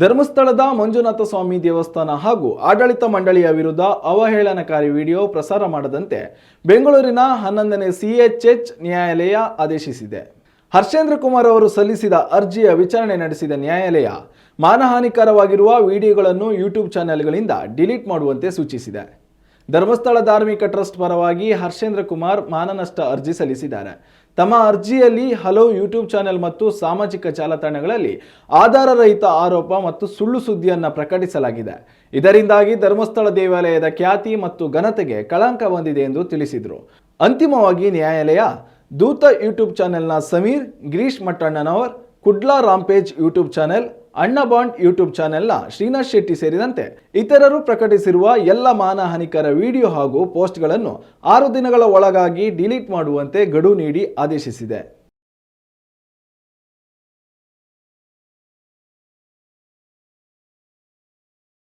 ಧರ್ಮಸ್ಥಳದ ಮಂಜುನಾಥ ಸ್ವಾಮಿ ದೇವಸ್ಥಾನ ಹಾಗೂ ಆಡಳಿತ ಮಂಡಳಿಯ ವಿರುದ್ಧ ಅವಹೇಳನಕಾರಿ ವಿಡಿಯೋ ಪ್ರಸಾರ ಮಾಡದಂತೆ ಬೆಂಗಳೂರಿನ ಹನ್ನೊಂದನೇ ಸಿಎಚ್ಎಚ್ ನ್ಯಾಯಾಲಯ ಆದೇಶಿಸಿದೆ. ಹರ್ಷೇಂದ್ರ ಕುಮಾರ್ ಅವರು ಸಲ್ಲಿಸಿದ ಅರ್ಜಿಯ ವಿಚಾರಣೆ ನಡೆಸಿದ ನ್ಯಾಯಾಲಯ ಮಾನಹಾನಿಕರವಾಗಿರುವ ವಿಡಿಯೋಗಳನ್ನು ಯೂಟ್ಯೂಬ್ ಚಾನೆಲ್ಗಳಿಂದ ಡಿಲೀಟ್ ಮಾಡುವಂತೆ ಸೂಚಿಸಿದೆ. ಧರ್ಮಸ್ಥಳ ಧಾರ್ಮಿಕ ಟ್ರಸ್ಟ್ ಪರವಾಗಿ ಹರ್ಷೇಂದ್ರ ಕುಮಾರ್ ಮಾನನಷ್ಟ ಅರ್ಜಿ ಸಲ್ಲಿಸಿದ್ದಾರೆ. ತಮ್ಮ ಅರ್ಜಿಯಲ್ಲಿ ಹಲವು ಯೂಟ್ಯೂಬ್ ಚಾನೆಲ್ ಮತ್ತು ಸಾಮಾಜಿಕ ಜಾಲತಾಣಗಳಲ್ಲಿ ಆಧಾರರಹಿತ ಆರೋಪ ಮತ್ತು ಸುಳ್ಳು ಸುದ್ದಿಯನ್ನು ಪ್ರಕಟಿಸಲಾಗಿದೆ. ಇದರಿಂದಾಗಿ ಧರ್ಮಸ್ಥಳ ದೇವಾಲಯದ ಖ್ಯಾತಿ ಮತ್ತು ಘನತೆಗೆ ಕಳಂಕ ಬಂದಿದೆ ಎಂದು ತಿಳಿಸಿದರು. ಅಂತಿಮವಾಗಿ ನ್ಯಾಯಾಲಯ, ದೂತ ಯೂಟ್ಯೂಬ್ ಚಾನೆಲ್ನ Sameer, Girish Mattannanavar, Kudla rampage YouTube channel ಅಣ್ಣ ಬಾಂಡ್ ಯೂಟ್ಯೂಬ್ ಚಾನೆಲ್ನ ಶ್ರೀನಾಥ್ ಶೆಟ್ಟಿ ಸೇರಿದಂತೆ ಇತರರು ಪ್ರಕಟಿಸಿರುವ ಎಲ್ಲ ಮಾನಹಾನಿಕರ ವಿಡಿಯೋ ಹಾಗೂ ಪೋಸ್ಟ್ಗಳನ್ನು ಆರು ದಿನಗಳ ಒಳಗಾಗಿ ಡಿಲೀಟ್ ಮಾಡುವಂತೆ ಗಡುವು ನೀಡಿ ಆದೇಶಿಸಿದೆ.